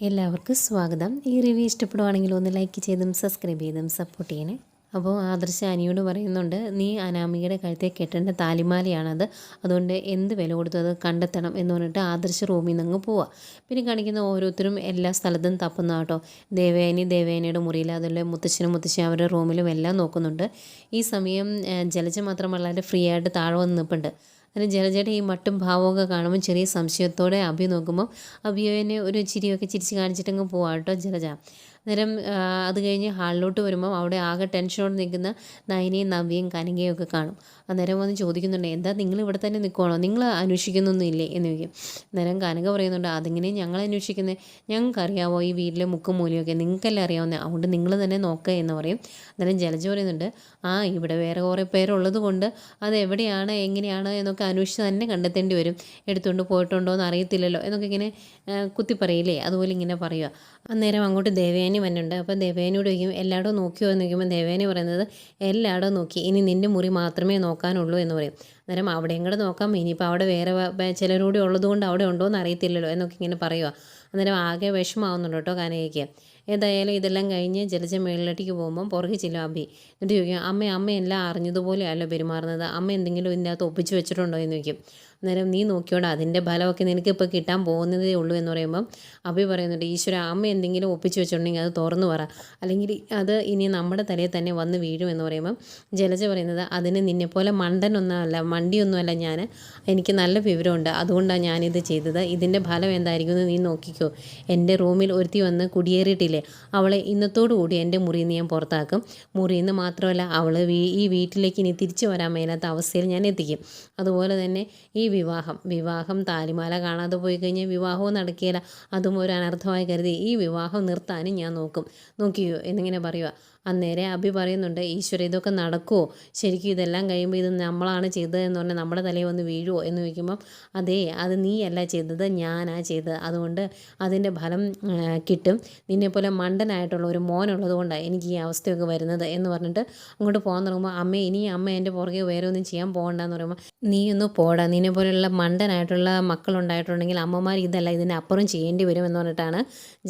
എല്ലാവർക്കും സ്വാഗതം. ഈ റിവ്യൂ ഇഷ്ടപ്പെടുവാണെങ്കിൽ ഒന്ന് ലൈക്ക് ചെയ്തും സബ്സ്ക്രൈബ് ചെയ്തും സപ്പോർട്ട് ചെയ്യണേ. അപ്പോൾ ആദർശ അനിയോട് പറയുന്നുണ്ട് നീ അനാമികയുടെ കഴുത്തെ കെട്ടേണ്ട താലിമാലയാണത്. അതുകൊണ്ട് എന്ത് വില കൊടുത്തു അത് കണ്ടെത്തണം എന്ന് പറഞ്ഞിട്ട് ആദർശ റൂമിൽ നിന്ന് അങ്ങ് പോവാം. പിന്നെ കാണിക്കുന്ന ഓരോരുത്തരും എല്ലാ സ്ഥലത്തും തപ്പുന്ന കേട്ടോ. ദേവയാനി ദേവയാനിയുടെ മുറിയിൽ അതുപോലെ മുത്തശ്ശനും മുത്തശ്ശി അവരുടെ റൂമിലും എല്ലാം നോക്കുന്നുണ്ട്. ഈ സമയം ജലജ മാത്രം വളരെ ഫ്രീ ആയിട്ട് താഴെ വന്ന് നിൽപ്പുണ്ട്. അങ്ങനെ ജലജയുടെ ഈ മട്ടും ഭാവമൊക്കെ കാണുമ്പോൾ ചെറിയ സംശയത്തോടെ അഭി നോക്കുമ്പോൾ അഭിയോനെ ഒരു ചിരിയൊക്കെ ചിരിച്ച് കാണിച്ചിട്ടങ്ങ് പോവാം കേട്ടോ ജലജ. അന്നേരം അത് കഴിഞ്ഞ് ഹാളിലോട്ട് വരുമ്പം അവിടെ ആകെ ടെൻഷനോട് നിൽക്കുന്ന നയനയും നവ്യയും കനകയും ഒക്കെ കാണും. അന്നേരം വന്ന് ചോദിക്കുന്നുണ്ട് എന്താ നിങ്ങൾ ഇവിടെ തന്നെ നിൽക്കുവാണോ? നിങ്ങൾ അന്വേഷിക്കുന്നൊന്നും ഇല്ലേ? എന്ന് ചോദിക്കും. അന്നേരം കനക പറയുന്നുണ്ട് അതിങ്ങനെ ഞങ്ങൾ അന്വേഷിക്കുന്നത് ഞങ്ങൾക്കറിയാവോ ഈ വീട്ടിലെ മുക്കും മൂലയൊക്കെ? നിങ്ങൾക്കല്ലേ അറിയാവുന്നത് അതുകൊണ്ട് നിങ്ങൾ തന്നെ നോക്കുക എന്ന് പറയും. അന്നേരം ജലജ പറയുന്നുണ്ട് ആ ഇവിടെ വേറെ കുറേ പേരുള്ളത് കൊണ്ട് അത് എവിടെയാണ് എങ്ങനെയാണ് എന്നൊക്കെ അന്വേഷിച്ച് തന്നെ കണ്ടെത്തേണ്ടി വരും. എടുത്തുകൊണ്ട് പോയിട്ടുണ്ടോ എന്ന് അറിയത്തില്ലല്ലോ? എന്നൊക്കെ ഇങ്ങനെ കുത്തി പറയില്ലേ അതുപോലെ ഇങ്ങനെ പറയുക അന്നേരം അങ്ങോട്ട് ദേവയാനി വന്നുണ്ട് അപ്പോൾ ദേവേനോട് ചോദിക്കും എല്ലായിടവും നോക്കിയോ? എന്ന് ചോദിക്കുമ്പോൾ ദേവേനി പറയുന്നത് എല്ലായിടവും നോക്കി. ഇനി നിന്റെ മുറി മാത്രമേ നോക്കാനുള്ളൂ എന്ന് പറയും. അന്നേരം അവിടെയും കൂടെ നോക്കാം. ഇനിയിപ്പോൾ അവിടെ വേറെ ചിലരൂടെ ഉള്ളതുകൊണ്ട് അവിടെ ഉണ്ടോ എന്ന് അറിയത്തില്ലല്ലോ എന്നൊക്കെ ഇങ്ങനെ പറയുക അന്നേരം ആകെ വിഷമാവുന്നുണ്ട് കേട്ടോ കനകയ്ക്ക്. ഏതായാലും ഇതെല്ലാം കഴിഞ്ഞ് ജലജ മേളിലേക്ക് പോകുമ്പം പുറകെ ചെല്ലും അബി എന്നിട്ട് ചോദിക്കും അമ്മ അമ്മ എല്ലാം അറിഞ്ഞതുപോലെ അല്ല പെരുമാറുന്നത്. അമ്മ എന്തെങ്കിലും ഇതിന്റെ അകത്ത് ഒപ്പിച്ച് വെച്ചിട്ടുണ്ടോ? എന്ന് ചോദിക്കും. അന്നേരം നീ നോക്കിയോടാ അതിന്റെ ഫലമൊക്കെ നിനക്ക് ഇപ്പോൾ കിട്ടാൻ പോകുന്നതേ ഉള്ളൂ എന്ന് പറയുമ്പം അഭി പറയുന്നുണ്ട് ഈശ്വര അമ്മ എന്തെങ്കിലും ഒപ്പിച്ച് വെച്ചിട്ടുണ്ടെങ്കിൽ അത് തുറന്നു പറ. അല്ലെങ്കിൽ അത് ഇനി നമ്മുടെ തലയിൽ തന്നെ വന്ന് വീഴും എന്ന് പറയുമ്പം ജലജ പറയുന്നത് അതിന് നിന്നെപ്പോലെ മണ്ടനൊന്നുമല്ല മണ്ടിയൊന്നുമല്ല ഞാൻ. എനിക്ക് നല്ല വിവരമുണ്ട്. അതുകൊണ്ടാണ് ഞാനിത് ചെയ്തത്. ഇതിന്റെ ഫലം എന്തായിരിക്കും എന്ന് നീ നോക്കിക്കോ. എന്റെ റൂമിൽ ഒരുത്തി വന്ന് കുടിയേറിയിട്ടില്ലേ? അവളെ ഇന്നത്തോടു കൂടി എന്റെ മുറിയിൽ നിന്ന് ഞാൻ പുറത്താക്കും. മുറിയിൽ നിന്ന് മാത്രമല്ല അവൾ ഈ വീട്ടിലേക്ക് ഇനി തിരിച്ചു വരാൻ മേലാത്ത അവസ്ഥയിൽ ഞാൻ എത്തിക്കും. അതുപോലെ തന്നെ ഈ വിവാഹം വിവാഹം താലിമാല കാണാതെ പോയി കഴിഞ്ഞാൽ വിവാഹവും നടക്കുകയില്ല. അതും ഒരു അനർത്ഥമായി കരുതി ഈ വിവാഹം നിർത്താനും ഞാൻ നോക്കും. നോക്കിയോ? എന്നിങ്ങനെ പറയുക അന്നേരം അഭി പറയുന്നുണ്ട് ഈശ്വര ഇതൊക്കെ നടക്കുമോ ശരിക്കും ഇതെല്ലാം കഴിയുമ്പോൾ ഇത് നമ്മളാണ് ചെയ്തത് എന്ന് പറഞ്ഞാൽ നമ്മുടെ തലയിൽ വന്ന് വീഴുമോ എന്ന് ചോദിക്കുമ്പം അതേ അത് നീയല്ല ചെയ്തത് ഞാനാ ചെയ്തത്. അതുകൊണ്ട് അതിന്റെ ഫലം കിട്ടും. നിന്നെപ്പോലെ മണ്ടനായിട്ടുള്ള ഒരു മോനുള്ളത് കൊണ്ടാണ് എനിക്ക് ഈ അവസ്ഥയൊക്കെ വരുന്നത്. എന്ന് പറഞ്ഞിട്ട് അങ്ങോട്ട് പോകാൻ തുടങ്ങുമ്പോൾ അമ്മ ഇനി അമ്മ എന്റെ പുറകെ വേറെ ഒന്നും ചെയ്യാൻ പോകണ്ടെന്ന് പറയുമ്പോൾ നീ ഒന്ന് പോടാ. നിന്നെ പോലെയുള്ള മണ്ടനായിട്ടുള്ള മക്കളുണ്ടായിട്ടുണ്ടെങ്കിൽ അമ്മമാർ ഇതല്ല ഇതിന്റെ അപ്പുറം ചെയ്യേണ്ടി വരും എന്ന് പറഞ്ഞിട്ടാണ്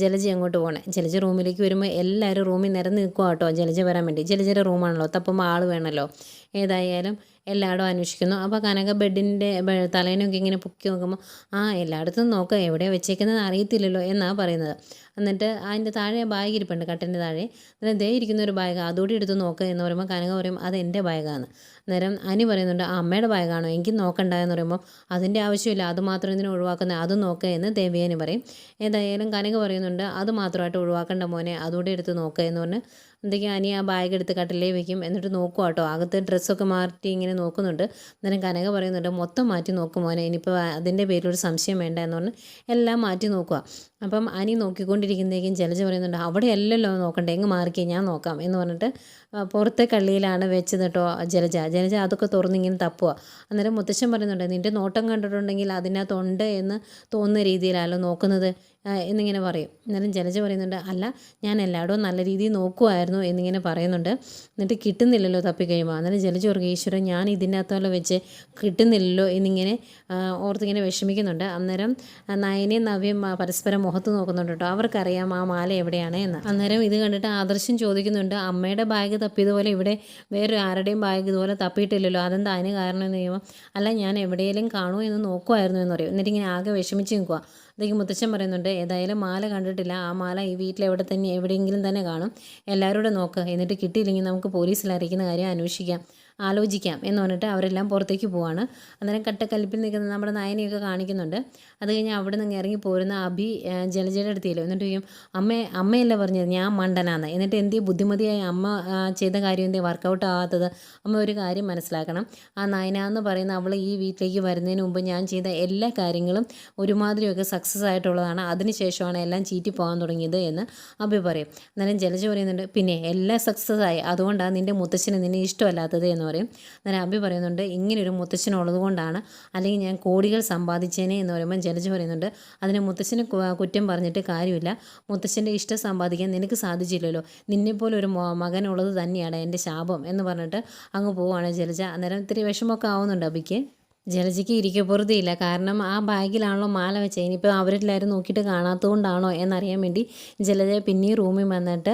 ജലജി അങ്ങോട്ട് പോകണേ ജലജി റൂമിലേക്ക് വരുമ്പോൾ എല്ലാവരും റൂമിൽ നിരന്ന് നിൽക്കുക കേട്ടോ. ജലജ വരാൻ വേണ്ടി. ജലജയുടെ റൂമാണല്ലോ തപ്പുമ്പോൾ ആൾ വേണമല്ലോ ഏതായാലും എല്ലായിടവും അന്വേഷിക്കുന്നു. അപ്പോൾ കനക ബെഡിന്റെ തലേനൊക്കെ ഇങ്ങനെ പൊക്കി നോക്കുമ്പോൾ ആ എല്ലായിടത്തും നോക്കുക എവിടെയാണ് വെച്ചേക്കുന്നത് അറിയത്തില്ലല്ലോ എന്നാണ് പറയുന്നത്. എന്നിട്ട് അതിന്റെ താഴെ ബാഗ് ഇരിപ്പുണ്ട് കട്ടന്റെ താഴെ. അന്നേരം ദേ ഇരിക്കുന്ന ഒരു ബാഗ്. അതുകൂടി എടുത്ത് നോക്കുക എന്ന് പറയുമ്പോൾ കനക പറയും അത് എന്റെ ബാഗാണ് അന്നേരം അനി പറയുന്നുണ്ട് ആ അമ്മയുടെ ബാഗാണോ? എനിക്ക് നോക്കണ്ട എന്ന് പറയുമ്പോൾ അതിന്റെ ആവശ്യമില്ല. അത് മാത്രം ഇതിനെ ഒഴിവാക്കുന്നത് അത് നോക്കുക എന്ന് ദേവിയാനി പറയും. ഏതായാലും കനക പറയുന്നുണ്ട് അത് മാത്രമായിട്ട് ഒഴിവാക്കേണ്ട മോനെ. അതുകൂടി എടുത്ത് നോക്കുക എന്ന് പറഞ്ഞ് എന്തൊക്കെയാ അനി ആ ബാഗ് എടുത്ത് കട്ടിലേ വെക്കും. എന്നിട്ട് നോക്കുക കേട്ടോ അകത്ത് ഡ്രസ്സൊക്കെ മാറ്റി ഇങ്ങനെ നോക്കുന്നുണ്ട്. അന്നേരം കനക പറയുന്നുണ്ട് മൊത്തം മാറ്റി നോക്കും മോനെ. ഇനിയിപ്പോൾ അതിന്റെ പേരിലൊരു സംശയം വേണ്ട എന്ന് പറഞ്ഞ് എല്ലാം മാറ്റി നോക്കുക അപ്പം അനി നോക്കിക്കൊണ്ടിരിക്കുന്നതേക്കും ജലജ പറയുന്നുണ്ട് അവിടെ അല്ലല്ലോ നോക്കണ്ടേ. എങ്ങ് മാറിക്കേ? ഞാൻ നോക്കാം. എന്ന് പറഞ്ഞിട്ട് പുറത്തെ കള്ളിയിലാണ് വെച്ചത് കേട്ടോ ജലജ. ജലജ അതൊക്കെ തുറന്നിങ്ങനെ തപ്പുക അന്നേരം മുത്തശ്ശൻ പറയുന്നുണ്ട് നിന്റെ നോട്ടം കണ്ടിട്ടുണ്ടെങ്കിൽ അതിനകത്തുണ്ട് എന്ന് തോന്നുന്ന രീതിയിലാണല്ലോ നോക്കുന്നത്. എന്നിങ്ങനെ പറയും. അന്നേരം ജലജ പറയുന്നുണ്ട് അല്ല ഞാൻ എല്ലായിടവും നല്ല രീതിയിൽ നോക്കുമായിരുന്നു എന്നിങ്ങനെ പറയുന്നുണ്ട്. എന്നിട്ട് കിട്ടുന്നില്ലല്ലോ തപ്പിക്കഴിയുമ്പോൾ അന്നേരം ജലജ ഈശ്വരൻ ഞാൻ ഇതിനകത്തോളം വെച്ച് കിട്ടുന്നില്ലല്ലോ എന്നിങ്ങനെ ഓർത്തിങ്ങനെ വിഷമിക്കുന്നുണ്ട്. അന്നേരം നയനയും നവ്യം പരസ്പരം മുഖത്ത് നോക്കുന്നുണ്ട് കേട്ടോ. അവർക്കറിയാം ആ മാല എവിടെയാണ് എന്ന്. അന്നേരം ഇത് കണ്ടിട്ട് ആദർശം ചോദിക്കുന്നുണ്ട് അമ്മയുടെ ബാഗ് തപ്പിയതുപോലെ ഇവിടെ വേറെ ആരുടെയും ബാഗ് ഇതുപോലെ തപ്പിയിട്ടില്ലല്ലോ. അതെന്താ അതിന് കാരണം? എന്ന് കഴിയുമ്പോൾ അല്ല ഞാൻ എവിടെയെങ്കിലും കാണുമോ എന്ന് നോക്കുമായിരുന്നു എന്ന് പറയും. എന്നിട്ട് ഇങ്ങനെ ആകെ വിഷമിച്ച് നിൽക്കുക അതൊക്കെ മുത്തച്ഛൻ പറയുന്നുണ്ട് ഏതായാലും മാല കണ്ടിട്ടില്ല. ആ മാല ഈ വീട്ടിൽ എവിടെ തന്നെ എവിടെയെങ്കിലും തന്നെ കാണും. എല്ലാവരും കൂടെ നോക്കുക എന്നിട്ട് കിട്ടിയില്ലെങ്കിൽ നമുക്ക് പോലീസിൽ അറിയിക്കുന്ന കാര്യം അന്വേഷിക്കാം. ആലോചിക്കാം എന്ന് പറഞ്ഞിട്ട് അവരെല്ലാം പുറത്തേക്ക് പോവാണ്. അന്നേരം കട്ടക്കലിപ്പിൽ നിൽക്കുന്ന നമ്മുടെ നായനെയൊക്കെ കാണിക്കുന്നുണ്ട്. അത് കഴിഞ്ഞ് അവിടെ നിന്ന് ഇറങ്ങി പോരുന്ന അഭി ജലജയുടെ അടുത്തില്ലോ എന്നിട്ട് ചോദിക്കും അമ്മ അമ്മയല്ല പറഞ്ഞത്? ഞാൻ മണ്ടനാന്ന്. എന്നിട്ട് എന്തേ ബുദ്ധിമതിയായി അമ്മ ചെയ്ത കാര്യം എന്തേ വർക്കൗട്ട് ആവാത്തത്. അമ്മ ഒരു കാര്യം മനസ്സിലാക്കണം. ആ നയന എന്ന് പറയുന്ന അവൾ ഈ വീട്ടിലേക്ക് വരുന്നതിന് മുമ്പ് ഞാൻ ചെയ്ത എല്ലാ കാര്യങ്ങളും ഒരുമാതിരിയൊക്കെ സക്സസ് ആയിട്ടുള്ളതാണ്. അതിനുശേഷമാണ് എല്ലാം ചീറ്റി പോകാൻ തുടങ്ങിയത് എന്ന് അഭി പറയും. അന്നേരം ജലജ പറയുന്നുണ്ട് പിന്നെ എല്ലാം സക്സസ് ആയി. അതുകൊണ്ടാണ് നിന്റെ മുത്തച്ഛന് നിന്നെ ഇഷ്ടമല്ലാത്തത് എന്ന് പറയും. അന്നേരം അബി പറയുന്നുണ്ട് ഇങ്ങനൊരു മുത്തച്ഛനുള്ളത് കൊണ്ടാണ്. അല്ലെങ്കിൽ ഞാൻ കോടികൾ സമ്പാദിച്ചേനെ എന്ന് പറയുമ്പോൾ ജലജ പറയുന്നുണ്ട് അതിന് മുത്തച്ഛന് കുറ്റം പറഞ്ഞിട്ട് കാര്യമില്ല. മുത്തച്ഛന്റെ ഇഷ്ടം സമ്പാദിക്കാൻ നിനക്ക് സാധിച്ചില്ലല്ലോ. നിന്നെപ്പോലെ ഒരു മകനുള്ളത് തന്നെയാണ് എന്റെ ശാപം എന്ന് പറഞ്ഞിട്ട് അങ്ങ് പോവുകയാണ് ജലജ. അന്നേരം ഇത്തിരി വിഷമമൊക്കെ ആവുന്നുണ്ട് അബിക്ക്. ജലജയ്ക്ക് ഇരിക്കപ്പുറത്തില്ല കാരണം ആ ബാഗിലാണല്ലോ മാല വെച്ചത് ഇനിയിപ്പോൾ അവരെല്ലാവരും നോക്കിയിട്ട് കാണാത്തതുകൊണ്ടാണോ എന്നറിയാൻ വേണ്ടി ജലജ പിന്നെയും റൂമിൽ വന്നിട്ട്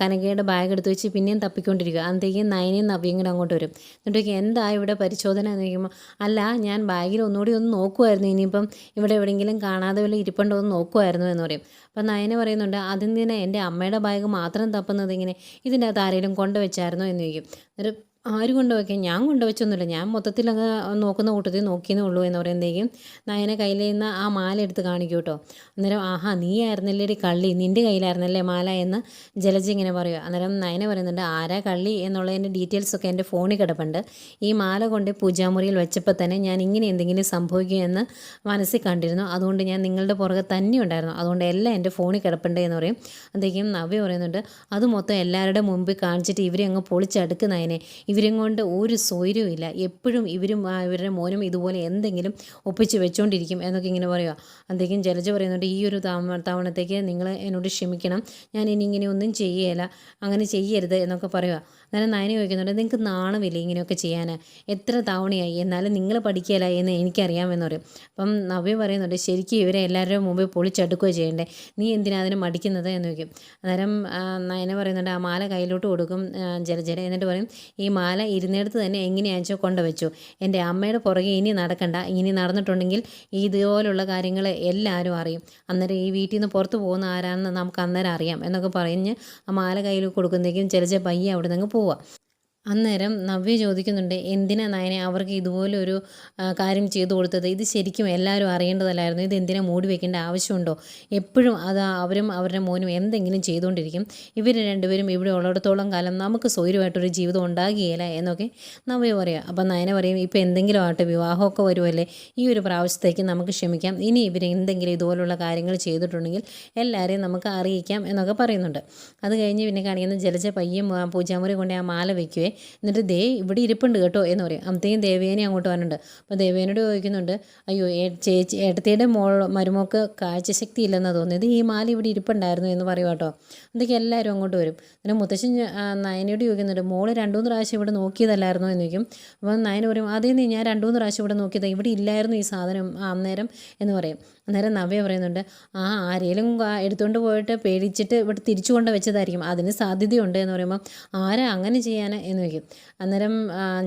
കനകയുടെ ബാഗ് എടുത്ത് വെച്ച് പിന്നെയും തപ്പിക്കൊണ്ടിരിക്കുക അന്നത്തേക്കും നയനയും നവ്യയും കൂടെ അങ്ങോട്ട് വരും. എന്നിട്ടൊക്കെ എന്താ ഇവിടെ പരിശോധന എന്ന് ചോദിക്കുമ്പോൾ അല്ല ഞാൻ ബാഗിൽ ഒന്നുകൂടി ഒന്ന് നോക്കുമായിരുന്നു ഇനിയിപ്പം ഇവിടെ എവിടെയെങ്കിലും കാണാതെ വല്ല ഇരിപ്പുണ്ടോ എന്ന് നോക്കുമായിരുന്നു എന്ന് പറയും. അപ്പം നയന പറയുന്നുണ്ട് അതിന് തന്നെ എന്റെ അമ്മയുടെ ബാഗ് മാത്രം തപ്പുന്നത് ഇങ്ങനെ ഇതിന്റെ അകത്ത് ആരെങ്കിലും കൊണ്ടുവച്ചായിരുന്നോ എന്ന് ചോദിക്കും. എന്നിട്ട് ആര് കൊണ്ടുവയ്ക്കാൻ ഞാൻ കൊണ്ടുവച്ചൊന്നുമില്ല. ഞാൻ മൊത്തത്തിൽ അങ്ങ് നോക്കുന്ന കൂട്ടത്തിൽ നോക്കിയെന്നേ ഉള്ളൂ എന്ന് പറയുന്നതേക്കും നയനെ നിന്ന് ആ മാല എടുത്ത് കാണിക്കും കേട്ടോ. അന്നേരം ആഹാ നീ ആയിരുന്നല്ലേടി കള്ളി? നിന്റെ കയ്യിലായിരുന്നല്ലേ മാല? എന്ന് ജലജ ഇങ്ങനെ പറയുക അന്നേരം നയന പറയുന്നുണ്ട് ആരാ കള്ളി? എന്നുള്ളതിന്റെ ഡീറ്റെയിൽസൊക്കെ എന്റെ ഫോണിൽ കിടപ്പുണ്ട്. ഈ മാല കൊണ്ട് പൂജാമുറിയിൽ വെച്ചപ്പോൾ തന്നെ ഞാൻ ഇങ്ങനെ എന്തെങ്കിലും സംഭവിക്കുമെന്ന് മനസ്സിൽ കണ്ടിരുന്നു. അതുകൊണ്ട് ഞാൻ നിങ്ങളുടെ പുറകെ തന്നെ ഉണ്ടായിരുന്നു. അതുകൊണ്ട് എല്ലാം എന്റെ ഫോണിൽ കിടപ്പുണ്ട് എന്ന് പറയും. അന്തേക്കും നവ്യ പറയുന്നുണ്ട് അത് മൊത്തം എല്ലാവരുടെ മുമ്പിൽ കാണിച്ചിട്ട് ഇവരെ അങ്ങ് പൊളിച്ചടുക്കുന്നതിനെ ഇവരും കൊണ്ട് ഒരു സ്വൈര്യവും ഇല്ല. എപ്പോഴും ഇവരും ഇവരുടെ മോനും ഇതുപോലെ എന്തെങ്കിലും ഒപ്പിച്ച് വെച്ചുകൊണ്ടിരിക്കും എന്നൊക്കെ ഇങ്ങനെ പറയുക അന്തേക്കും ജലജ പറയുന്നുണ്ട് ഈ ഒരു തവണ തവണത്തേക്ക് നിങ്ങൾ എന്നോട് ക്ഷമിക്കണം. ഞാൻ ഇനി ഇങ്ങനെ ഒന്നും ചെയ്യേല. അങ്ങനെ ചെയ്യരുത് എന്നൊക്കെ പറയുക അന്നേരം നയന ചോദിക്കുന്നുണ്ട് നിങ്ങൾക്ക് നാണമില്ല ഇങ്ങനെയൊക്കെ ചെയ്യാൻ എത്ര തവണയായി? എന്നാലും നിങ്ങൾ പഠിക്കുകയില്ല എന്ന് എനിക്കറിയാമെന്ന് പറയും. അപ്പം നവ്യ പറയുന്നുണ്ട് ശരിക്കും ഇവരെ എല്ലാവരുടെയും മുമ്പിൽ പൊളിച്ചടുക്കുകയോ ചെയ്യണ്ടേ? നീ എന്തിനാ അതിന് മടിക്കുന്നത്? എന്ന് ചോദിക്കും. അന്നേരം നയന പറയുന്നുണ്ട് ആ മാല കയ്യിലോട്ട് കൊടുക്കും ജലജല എന്നിട്ട് പറയും ഈ മാല ഇരുന്നിടത്ത് തന്നെ എങ്ങനെയാണെന്ന് കൊണ്ടുവച്ചു? എന്റെ അമ്മയുടെ പുറകെ ഇനി നടക്കണ്ട. ഇനി നടന്നിട്ടുണ്ടെങ്കിൽ ഇതുപോലുള്ള കാര്യങ്ങൾ എല്ലാവരും അറിയും. അന്നേരം ഈ വീട്ടിൽ നിന്ന് പുറത്ത് പോകുന്ന ആരാണെന്ന് നമുക്ക് അന്നേരം അറിയാം എന്നൊക്കെ പറഞ്ഞ് ആ മാല കയ്യിൽ കൊടുക്കുന്നേക്കും ചില പയ്യെ അവിടെ നിന്ന് പോവുക അന്നേരം നവ്യ ചോദിക്കുന്നുണ്ട് എന്തിനാ നയനെ അവർക്ക് ഇതുപോലെ ഒരു കാര്യം ചെയ്തു കൊടുത്തത്? ഇത് ശരിക്കും എല്ലാവരും അറിയേണ്ടതല്ലായിരുന്നു. ഇത് എന്തിനാ മൂടി വെക്കേണ്ട ആവശ്യമുണ്ടോ? എപ്പോഴും അത് അവരും അവരുടെ മോനും എന്തെങ്കിലും ചെയ്തുകൊണ്ടിരിക്കും. ഇവർ രണ്ടുപേരും ഇവിടെ ഉള്ളിടത്തോളം കാലം നമുക്ക് സ്വൈര്യമായിട്ടൊരു ജീവിതം ഉണ്ടാകുകയില്ല എന്നൊക്കെ നവ്യ പറയാം. അപ്പം നയന പറയും ഇപ്പോൾ എന്തെങ്കിലും ആവട്ടെ വിവാഹമൊക്കെ വരുമല്ലേ ഈ ഒരു പ്രാവശ്യത്തേക്ക് നമുക്ക് ക്ഷമിക്കാം. ഇനി ഇവർ എന്തെങ്കിലും ഇതുപോലുള്ള കാര്യങ്ങൾ ചെയ്തിട്ടുണ്ടെങ്കിൽ എല്ലാവരെയും നമുക്ക് അറിയിക്കാം എന്നൊക്കെ പറയുന്നുണ്ട്. അത് കഴിഞ്ഞ് പിന്നെ കാണിക്കുന്ന ജലജ പയ്യം പൂജാമുറി കൊണ്ട് ആ മാല വയ്ക്കുവേ എന്നിട്ട് ദേ ഇവിടെ ഇരിപ്പുണ്ട് കേട്ടോ എന്ന് പറയും. അന്നത്തേക്കും ദേവേനെ അങ്ങോട്ട് വന്നിട്ടുണ്ട്. അപ്പോൾ ദേവേനോട് ചോദിക്കുന്നുണ്ട് അയ്യോ ചേച്ചി ഏട്ടത്തിയുടെ മോൾ മരുമോക്ക് കാഴ്ചശക്തി ഇല്ലെന്നാണ് തോന്നിയത് ഈ മാല ഇവിടെ ഇരിപ്പുണ്ടായിരുന്നു എന്ന് പറയും കേട്ടോ. അതൊക്കെ എല്ലാവരും അങ്ങോട്ട് വരും. പിന്നെ മുത്തശ്ശൻ നയനയോട് ചോദിക്കുന്നുണ്ട് മോൾ രണ്ടു മൂന്ന് പ്രാവശ്യം ഇവിടെ നോക്കിയതല്ലായിരുന്നോ? എന്ന് ചോദിക്കും. അപ്പോൾ നയന പറയും അതേ നീ ഞാൻ രണ്ടു മൂന്ന് പ്രാവശ്യം ഇവിടെ നോക്കിയത്. ഇവിടെ ഇല്ലായിരുന്നു ഈ സാധനം അന്നേരം എന്ന് പറയും. അന്നേരം നവ്യ പറയുന്നുണ്ട് ആ ആരെങ്കിലും എടുത്തുകൊണ്ട് പോയിട്ട് പേടിച്ചിട്ട് ഇവിടെ തിരിച്ചു കൊണ്ട് വെച്ചതായിരിക്കും അതിന് സാധ്യതയുണ്ട് എന്ന് പറയുമ്പോൾ ആരാ അങ്ങനെ ചെയ്യാൻ എന്ന് വയ്ക്കും അന്നേരം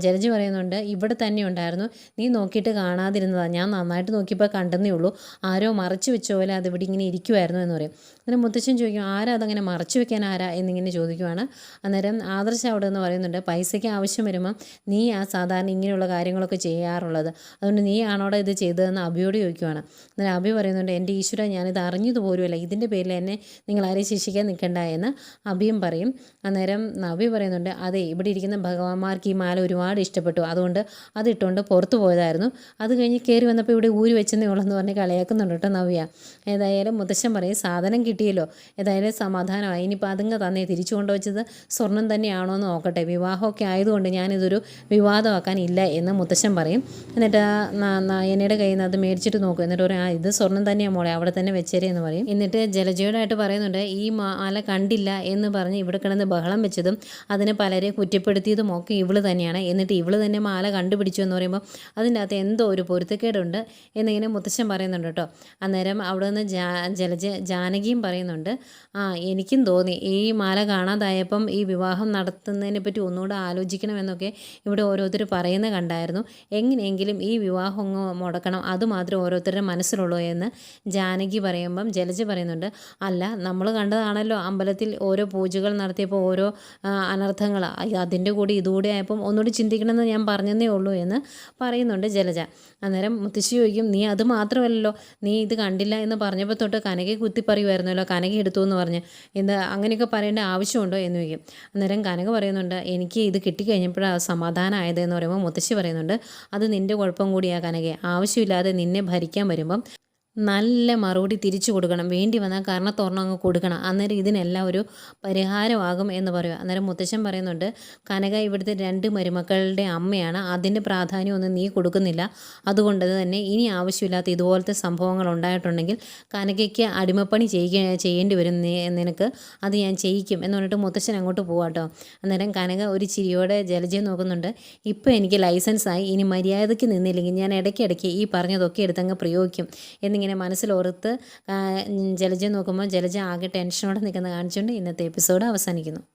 ജലജി പറയുന്നുണ്ട് ഇവിടെ തന്നെ ഉണ്ടായിരുന്നു. നീ നോക്കിയിട്ട് കാണാതിരുന്നതാണ് ഞാൻ നന്നായിട്ട് നോക്കിയപ്പോൾ കണ്ടെന്നേ ഉള്ളൂ. ആരോ മറച്ചു വെച്ച പോലെ അത് ഇവിടെ ഇങ്ങനെ ഇരിക്കുമായിരുന്നു എന്ന് പറയും. അന്നേരം മുത്തച്ഛൻ ചോദിക്കും ആരാ അതങ്ങനെ മറച്ചു വെക്കാൻ ആരാ? എന്നിങ്ങനെ ചോദിക്കുവാണ്. അന്നേരം ആദർശ അവിടെ നിന്ന് പറയുന്നുണ്ട് പൈസയ്ക്ക് ആവശ്യം വരുമ്പം നീ ആ സാധാരണ ഇങ്ങനെയുള്ള കാര്യങ്ങളൊക്കെ ചെയ്യാറുള്ളത്. അതുകൊണ്ട് നീ ആണോടെ ഇത് ചെയ്തതെന്ന് അഭിയോട് ചോദിക്കുവാണ്. അന്നേരം അഭി പറയുന്നുണ്ട് എന്റെ ഈശ്വര ഞാനിത് അറിഞ്ഞത് പോലുമല്ല. ഇതിന്റെ പേരിൽ എന്നെ നിങ്ങൾ ആരെയും ശിക്ഷിക്കാൻ നിൽക്കണ്ട എന്ന് അബിയും പറയും. അന്നേരം നവി പറയുന്നുണ്ട് അതെ ഇവിടെ ഇരിക്കുന്ന ഭഗവാന്മാർക്ക് ഈ മാല ഒരുപാട് ഇഷ്ടപ്പെട്ടു. അതുകൊണ്ട് അതിട്ടുകൊണ്ട് പുറത്തു പോയതായിരുന്നു. അത് കഴിഞ്ഞ് കയറി വന്നപ്പോൾ ഇവിടെ ഊരി വെച്ചെന്നേ ഉള്ളെന്ന് പറഞ്ഞ് കളിയാക്കുന്നുണ്ട് കേട്ടോ നവ്യ. ഏതായാലും മുത്തശ്ശൻ പറയും സാധനം കിട്ടിയല്ലോ. ഏതായാലും സമാധാനമായി. ഇനിയിപ്പോൾ അതുങ്ങ തന്നെ തിരിച്ചു കൊണ്ടുവച്ചത് സ്വർണം തന്നെയാണോ എന്ന് നോക്കട്ടെ. വിവാഹമൊക്കെ ആയതുകൊണ്ട് ഞാനിതൊരു വിവാദമാക്കാൻ ഇല്ല എന്ന് മുത്തശ്ശൻ പറയും. എന്നിട്ട് നയനയുടെ കയ്യിൽ നിന്ന് അത് മേടിച്ചിട്ട് നോക്കും. എന്നിട്ട് പറയും ആ ഇത് സ്വർണം തന്നെയാണ് മോളെ. അവിടെ തന്നെ വെച്ചേരെ എന്ന് പറയും. എന്നിട്ട് ജലജയോടായിട്ട് പറയുന്നുണ്ട് ഈ മാല കണ്ടില്ല എന്ന് പറഞ്ഞ് ഇവിടെ കിടന്ന് ബഹളം വെച്ചതും അതിനെ പലരെ കുറ്റപ്പെടുത്തിയതും ഒക്കെ ഇവൾ തന്നെയാണ്. എന്നിട്ട് ഇവൾ തന്നെ മാല കണ്ടുപിടിച്ചു എന്ന് പറയുമ്പോൾ അതിന്റെ അകത്ത് എന്തോ ഒരു പൊരുത്തക്കേടുണ്ട് എന്നിങ്ങനെ മുത്തശ്ശൻ പറയുന്നുണ്ട് കേട്ടോ. അന്നേരം അവിടെ നിന്ന് ജാ ജലജ ജാനകിയും പറയുന്നുണ്ട് ആ എനിക്കും തോന്നി ഈ മാല കാണാതായപ്പം ഈ വിവാഹം നടത്തുന്നതിനെ പറ്റി ഒന്നുകൂടെ ആലോചിക്കണമെന്നൊക്കെ ഇവിടെ ഓരോരുത്തർ പറയുന്നത് കണ്ടായിരുന്നു. എങ്ങനെയെങ്കിലും ഈ വിവാഹം അങ്ങ് മുടക്കണം. അതുമാത്രം ഓരോരുത്തരുടെ മനസ്സിലുള്ളൂ എന്ന് ജാനകി പറയുമ്പം ജലജ പറയുന്നുണ്ട് അല്ല നമ്മൾ കണ്ടതാണല്ലോ അമ്പലത്തിൽ ഓരോ പൂജകൾ നടത്തിയപ്പോൾ ഓരോ അനർത്ഥങ്ങൾ. അതിന്റെ കൂടി ഇതുകൂടെ ആയപ്പം ഒന്നുകൂടി ചിന്തിക്കണമെന്ന് ഞാൻ പറഞ്ഞതേ ഉള്ളൂ എന്ന് പറയുന്നുണ്ട് ജലജ. അന്നേരം മുത്തശ്ശി ചോദിക്കും നീ അത് മാത്രമല്ലല്ലോ നീ ഇത് കണ്ടില്ല എന്ന് പറഞ്ഞപ്പോൾ തൊട്ട് കനകയെ കുത്തി പറയുമായിരുന്നല്ലോ കനക എടുത്തു എന്ന് പറഞ്ഞ്. എന്താ അങ്ങനെയൊക്കെ പറയേണ്ട ആവശ്യമുണ്ടോ? എന്ന് ചോദിക്കും. അന്നേരം കനക പറയുന്നുണ്ട് എനിക്ക് ഇത് കിട്ടിക്കഴിഞ്ഞപ്പോഴാണ് സമാധാനമായത് എന്ന് പറയുമ്പോൾ മുത്തശ്ശി പറയുന്നുണ്ട് അത് നിന്റെ കുഴപ്പം കൂടിയാണ് കനകെ. ആവശ്യമില്ലാതെ നിന്നെ ഭരിക്കാൻ വരുമ്പം നല്ല മറുപടി തിരിച്ചു കൊടുക്കണം. വേണ്ടി വന്നാൽ കാരണത്തോർണം അങ്ങ് കൊടുക്കണം. അന്നേരം ഇതിനെല്ലാം ഒരു പരിഹാരമാകും എന്ന് പറയുക. അന്നേരം മുത്തശ്ശൻ പറയുന്നുണ്ട് കനക ഇവിടുത്തെ രണ്ട് മരുമക്കളുടെ അമ്മയാണ്. അതിന്റെ പ്രാധാന്യമൊന്നും നീ കൊടുക്കുന്നില്ല. അതുകൊണ്ട് തന്നെ ഇനി ആവശ്യമില്ലാത്ത ഇതുപോലത്തെ സംഭവങ്ങൾ ഉണ്ടായിട്ടുണ്ടെങ്കിൽ കനകയ്ക്ക് അടിമപ്പണി ചെയ്യുക ചെയ്യേണ്ടി വരും. നിനക്ക് അത് ഞാൻ ചെയ്യിക്കും. എന്ന് പറഞ്ഞിട്ട് മുത്തശ്ശൻ അങ്ങോട്ട് പോവാട്ടോ അന്നേരം കനക ഒരു ചിരിയോടെ ജലജയം നോക്കുന്നുണ്ട് ഇപ്പോൾ എനിക്ക് ലൈസൻസായി. ഇനി മര്യാദയ്ക്ക് നിന്നില്ലെങ്കിൽ ഞാൻ ഇടയ്ക്കിടയ്ക്ക് ഈ പറഞ്ഞതൊക്കെ എടുത്തങ്ങ് പ്രയോഗിക്കും. എന്നിങ്ങനെ മനസ്സിലോർത്ത് ആ, ജലജ നോക്കുമ്പോൾ ജലജ ആകെ ടെൻഷനോടെ നിൽക്കുന്ന കാണിച്ചുകൊണ്ട് ഇന്നത്തെ എപ്പിസോഡ് അവസാനിക്കുന്നു.